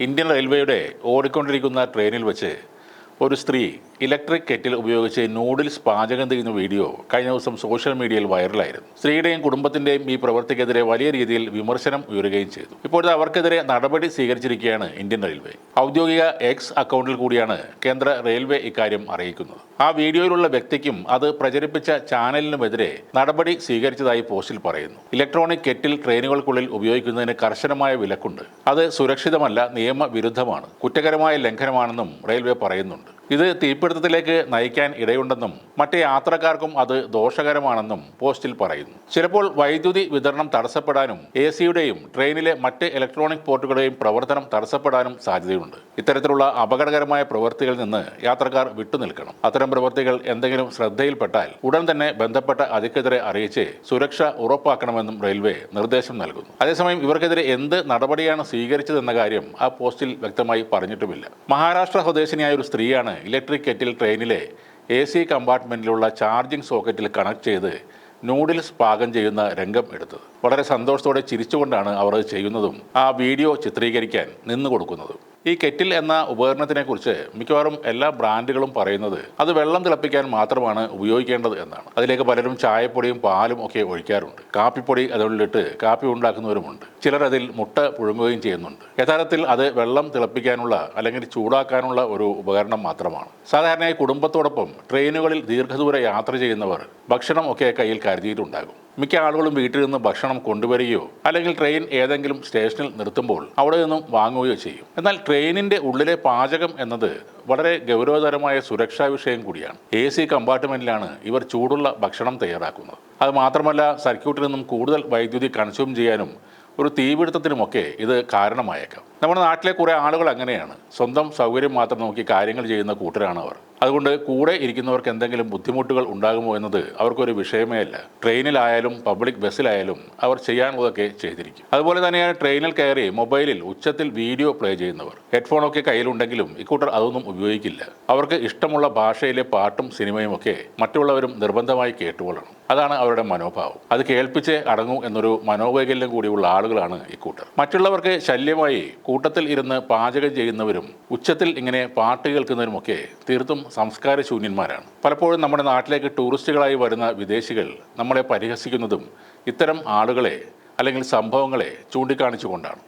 Indian റെയിൽവേയുടെ ഓടിക്കൊണ്ടിരിക്കുന്ന ട്രെയിനിൽ വെച്ച് ഒരു സ്ത്രീ ഇലക്ട്രിക് കെറ്റിൽ ഉപയോഗിച്ച് നൂഡിൽസ് പാചകം ചെയ്യുന്ന വീഡിയോ കഴിഞ്ഞ ദിവസം സോഷ്യൽ മീഡിയയിൽ വൈറലായിരുന്നു. സ്ത്രീയുടെയും കുടുംബത്തിന്റെയും ഈ പ്രവൃത്തിക്കെതിരെ വലിയ രീതിയിൽ വിമർശനം ഉയരുകയും ചെയ്തു. ഇപ്പോഴത്തെ അവർക്കെതിരെ നടപടി സ്വീകരിച്ചിരിക്കുകയാണ് ഇന്ത്യൻ റെയിൽവേ. ഔദ്യോഗിക എക്സ് അക്കൗണ്ടിൽ കൂടിയാണ് കേന്ദ്ര റെയിൽവേ ഇക്കാര്യം അറിയിക്കുന്നത്. ആ വീഡിയോയിലുള്ള വ്യക്തിക്കും അത് പ്രചരിപ്പിച്ച ചാനലിനുമെതിരെ നടപടി സ്വീകരിച്ചതായി പോസ്റ്റിൽ പറയുന്നു. ഇലക്ട്രോണിക് കെറ്റിൽ ട്രെയിനുകൾക്കുള്ളിൽ ഉപയോഗിക്കുന്നതിന് കർശനമായ വിലക്കുണ്ട്. അത് സുരക്ഷിതമല്ല നിയമവിരുദ്ധമാണ്. കുറ്റകരമായ ലംഘനമാണെന്നും റെയിൽവേ പറയുന്നുണ്ട്. ഇത് തീപിടുത്തത്തിലേക്ക് നയിക്കാൻ ഇടയുണ്ടെന്നും മറ്റ് യാത്രക്കാർക്കും അത് ദോഷകരമാണെന്നും പോസ്റ്റിൽ പറയുന്നു. ചിലപ്പോൾ വൈദ്യുതി വിതരണം തടസ്സപ്പെടാനും എ സിയുടെയും ട്രെയിനിലെ മറ്റ് ഇലക്ട്രോണിക് പോർട്ടുകളുടെയും പ്രവർത്തനം തടസ്സപ്പെടാനും സാധ്യതയുണ്ട്. ഇത്തരത്തിലുള്ള അപകടകരമായ പ്രവൃത്തികളിൽ നിന്ന് യാത്രക്കാർ വിട്ടുനിൽക്കണം. അത്തരം പ്രവൃത്തികൾ എന്തെങ്കിലും ശ്രദ്ധയിൽപ്പെട്ടാൽ ഉടൻ തന്നെ ബന്ധപ്പെട്ട അധികൃതരെ അറിയിച്ച് സുരക്ഷ ഉറപ്പാക്കണമെന്നും റെയിൽവേ നിർദ്ദേശം നൽകുന്നു. അതേസമയം ഇവർക്കെതിരെ എന്ത് നടപടിയാണ് സ്വീകരിച്ചതെന്ന കാര്യം ആ പോസ്റ്റിൽ വ്യക്തമായി പറഞ്ഞിട്ടുമില്ല. മഹാരാഷ്ട്ര സ്വദേശിനിയായ ഒരു സ്ത്രീയാണ് ഇലക്ട്രിക് കെറ്റിൽ ട്രെയിനിലെ എ സി കമ്പാർട്ട്മെന്റിലുള്ള ചാർജിംഗ് സോക്കറ്റിൽ കണക്ട് ചെയ്ത് നൂഡിൽസ് പാകം ചെയ്യുന്ന രംഗം എടുത്തത്. വളരെ സന്തോഷത്തോടെ ചിരിച്ചുകൊണ്ടാണ് അവർ ചെയ്യുന്നതും ആ വീഡിയോ ചിത്രീകരിക്കാൻ നിന്നു കൊടുക്കുന്നതും ഈ കെറ്റിൽ എന്ന ഉപകരണത്തിനെ കുറിച്ച് മിക്കവാറും എല്ലാ ബ്രാൻഡുകളും പറയുന്നത് അത് വെള്ളം തിളപ്പിക്കാൻ മാത്രമാണ് ഉപയോഗിക്കേണ്ടത് എന്നാണ്. അതിലേക്ക് പലരും ചായപ്പൊടിയും പാലും ഒക്കെ ഒഴിക്കാറുണ്ട്. കാപ്പിപ്പൊടി അതുള്ളിലിട്ട് കാപ്പി ഉണ്ടാക്കുന്നവരുമുണ്ട്. ചിലർ അതിൽ മുട്ട പുഴുങ്ങുകയും ചെയ്യുന്നുണ്ട്. യഥാർത്ഥത്തിൽ അത് വെള്ളം തിളപ്പിക്കാനുള്ള അല്ലെങ്കിൽ ചൂടാക്കാനുള്ള ഒരു ഉപകരണം മാത്രമാണ്. സാധാരണയായി കുടുംബത്തോടൊപ്പം ട്രെയിനുകളിൽ ദീർഘദൂര യാത്ര ചെയ്യുന്നവർ ഭക്ഷണം ഒക്കെ കയ്യിൽ കരുതിയിട്ടുണ്ടാകും. മിക്ക ആളുകളും വീട്ടിൽ നിന്ന് ഭക്ഷണം കൊണ്ടുവരികയോ അല്ലെങ്കിൽ ട്രെയിൻ ഏതെങ്കിലും സ്റ്റേഷനിൽ നിർത്തുമ്പോൾ അവിടെ നിന്നും വാങ്ങുകയോ ചെയ്യും. എന്നാൽ ട്രെയിനിന്റെ ഉള്ളിലെ പാചകം എന്നത് വളരെ ഗൗരവതരമായ സുരക്ഷാ വിഷയം കൂടിയാണ്. എ സി കമ്പാർട്ട്മെന്റിലാണ് ഇവർ ചൂടുള്ള ഭക്ഷണം തയ്യാറാക്കുന്നത്. അത് മാത്രമല്ല സർക്യൂട്ടിൽ നിന്നും കൂടുതൽ വൈദ്യുതി കൺസ്യൂം ചെയ്യാനും ഒരു തീപിടുത്തത്തിനുമൊക്കെ ഇത് കാരണമായേക്കാം. നമ്മുടെ നാട്ടിലെ കുറേ ആളുകൾ അങ്ങനെയാണ്. സ്വന്തം സൗകര്യം മാത്രം നോക്കി കാര്യങ്ങൾ ചെയ്യുന്ന കൂട്ടരാണ് അവർ. അതുകൊണ്ട് കൂടെ ഇരിക്കുന്നവർക്ക് എന്തെങ്കിലും ബുദ്ധിമുട്ടുകൾ ഉണ്ടാകുമോ എന്നത് അവർക്കൊരു വിഷയമേ അല്ല. ട്രെയിനിലായാലും പബ്ലിക് ബസ്സിലായാലും അവർ ചെയ്യാനുള്ളതൊക്കെ ചെയ്തിരിക്കും. അതുപോലെ തന്നെയാണ് ട്രെയിനിൽ കയറി മൊബൈലിൽ ഉച്ചത്തിൽ വീഡിയോ പ്ലേ ചെയ്യുന്നവർ. ഹെഡ്ഫോണൊക്കെ കയ്യിലുണ്ടെങ്കിലും ഇക്കൂട്ടർ അതൊന്നും ഉപയോഗിക്കില്ല. അവർക്ക് ഇഷ്ടമുള്ള ഭാഷയിലെ പാട്ടും സിനിമയും ഒക്കെ മറ്റുള്ളവരും നിർബന്ധമായി കേട്ടുകൊള്ളണം. അതാണ് അവരുടെ മനോഭാവം. അത് കേൾപ്പിച്ച് അടങ്ങൂ എന്നൊരു മനോവൈകല്യം കൂടിയുള്ള ആളുകളാണ് ഇക്കൂട്ടർ മറ്റുള്ളവർക്ക് ശല്യമായി കൂട്ടത്തിൽ ഇരുന്ന് പാചകം ചെയ്യുന്നവരും ഉച്ചത്തിൽ ഇങ്ങനെ പാട്ട് കേൾക്കുന്നവരുമൊക്കെ തീർത്തും സംസ്കാര ശൂന്യന്മാരാണ് പലപ്പോഴും നമ്മുടെ നാട്ടിലേക്ക് ടൂറിസ്റ്റുകളായി വരുന്ന വിദേശികൾ നമ്മളെ പരിഹസിക്കുന്നതും ഇത്തരം ആളുകളെ അല്ലെങ്കിൽ സംഭവങ്ങളെ ചൂണ്ടിക്കാണിച്ചുകൊണ്ടാണ്.